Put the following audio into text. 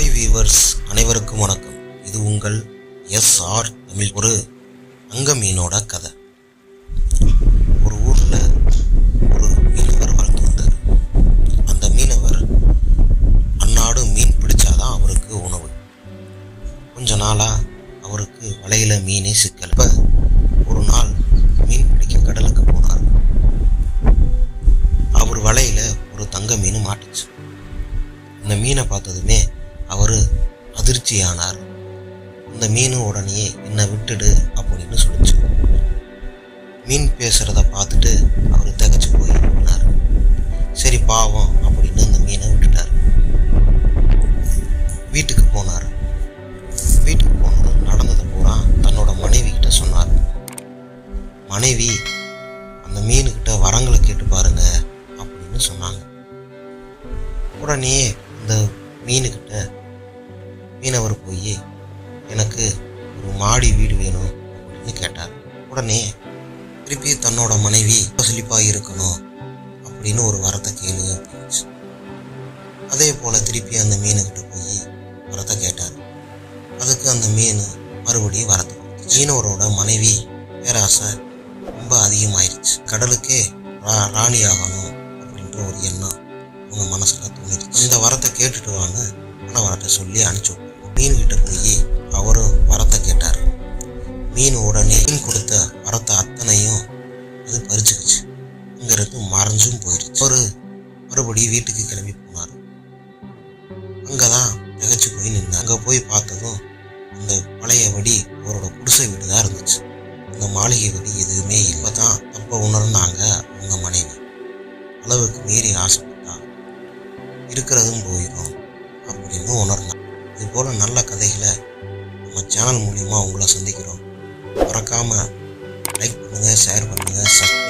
Hi viewers அனைவருக்கும் வணக்கம். இது உங்கள் எஸ்ஆர் தமிழ் ஒரு தங்க மீனோட கதை. ஒரு ஊரில் ஒரு மீனவர் வாழ்ந்து வந்தார். அந்த மீனவர் அன்னாடு மீன் பிடிச்சாதான் அவருக்கு உணவு. கொஞ்ச நாளாக அவருக்கு வலையில் மீனே சிக்கல். ஒரு நாள் மீன் பிடிக்க கடலுக்கு போனார். அவர் வலையில் ஒரு தங்க மீன் மாட்டுச்சு. இந்த மீனை பார்த்ததுமே அவர் அதிர்ச்சியானார். அந்த மீன் உடனே என்னை விட்டுடு அப்படின்னு சொல்லிச்சு. மீன் பேசுகிறத பார்த்துட்டு அவர் திகச்சு போய் சரி பாவம் அப்படின்னு அந்த மீனை விட்டுட்டார். வீட்டுக்கு போனார். வீட்டுக்கு போனதும் நடந்ததை பூரா தன்னோட மனைவி கிட்ட சொன்னார். மனைவி அந்த மீனுக்கிட்ட வரங்களை கேட்டு பாருங்க அப்படின்னு சொன்னாங்க. உடனே இந்த மீனுக்கிட்ட மீனவர் போய் எனக்கு ஒரு மாடி வீடு வேணும் அப்படின்னு கேட்டார். உடனே திருப்பி தன்னோட மனைவி செழிப்பாக இருக்கணும் அப்படின்னு ஒரு வரத்தை கேளு அப்படின்னு அதே போல் திருப்பி அந்த மீனுக்கிட்ட போய் வரத்தை கேட்டார். அதுக்கு அந்த மீன் மறுபடியும் வரத்தை மீனவரோட மனைவி பேராசை ரொம்ப அதிகமாயிருச்சு. கடலுக்கே ரா ராணி ஆகணும் அப்படின்ற ஒரு எண்ணம் அவங்க மனசில் தோணிடுச்சு இந்த வரத்தை கேட்டுட்டு வான்னு கணவர்கிட்ட சொல்லி அனுப்பிச்சு மீன்கிட்ட போய் அவரும் வரத்தை கேட்டார். மீன் உடனே மீன் கொடுத்த வரத்தை அத்தனையும் அது பறிச்சுக்குச்சு. அங்கிருந்து மறைஞ்சும் போயிடுச்சு ஒரு மறுபடியும் வீட்டுக்கு கிளம்பி போனார். அங்கதான் திகச்சு போய் நின்று அங்க போய் பார்த்ததும் அந்த பழைய வடி அவரோட குடிசை வீடு தான் இருந்துச்சு. அந்த மாளிகை வடி எதுவுமே இல்லை. தான் தப்ப உணர்ந்தாங்க அவங்க மனைவி. அளவுக்கு மீறி ஆசைப்பட்டா இருக்கிறதும் போயிடும் அப்படின்னு உணர்ந்தாங்க. போல நல்ல கதைகளை நம்ம சேனல் மூலிமா உங்களை சந்திக்கிறோம். மறக்காமல் லைக் பண்ணுங்கள் ஷேர் பண்ணுங்கள் சப்ஸ்கிரைப்